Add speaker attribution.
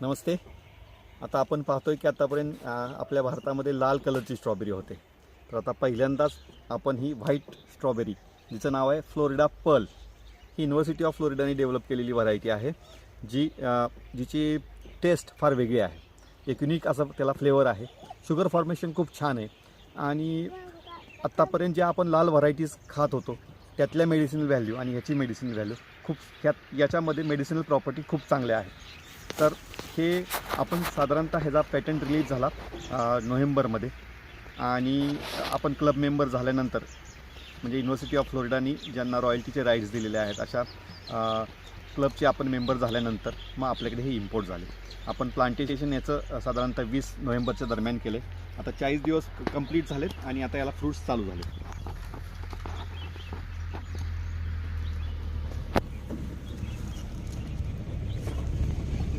Speaker 1: नमस्ते. आता आपण पाहतोय की आतापर्यंत आपल्या भारतामध्ये लाल कलरची स्ट्रॉबेरी होते. तर आता पहिल्यांदाच आपण ही व्हाईट स्ट्रॉबेरी जिचं नाव आहे फ्लोरिडा पर्ल ही युनिव्हर्सिटी ऑफ फ्लोरिडाने डेव्हलप केलेली व्हरायटी आहे जी जिची टेस्ट फार वेगळी आहे. एक युनिक असं त्याला फ्लेवर आहे. शुगर फॉर्मेशन खूप छान आहे. आणि आत्तापर्यंत ज्या आपण लाल व्हरायटीज खात होतो त्यातल्या मेडिसिनल व्हॅल्यू आणि ह्याची मेडिसिनल व्हॅल्यू खूप ह्यात याच्यामध्ये मेडिसिनल प्रॉपर्टी खूप चांगल्या आहेत तर हे आपण साधारणतः ह्याचा पॅटर्न रिलीज झाला नोव्हेंबरमध्ये. आणि आपण क्लब मेंबर झाल्यानंतर म्हणजे युनिव्हर्सिटी ऑफ फ्लोरिडानी ज्यांना रॉयल्टीचे राईट्स दिलेले आहेत अशा क्लबचे आपण मेंबर झाल्यानंतर मग आपल्याकडे हे इम्पोर्ट झाले. आपण प्लांटेशन याचं साधारणतः वीस नोव्हेंबरच्या दरम्यान केले आता चाळीस दिवस कंप्लीट झालेत आणि आता याला फ्रूट्स चालू झाले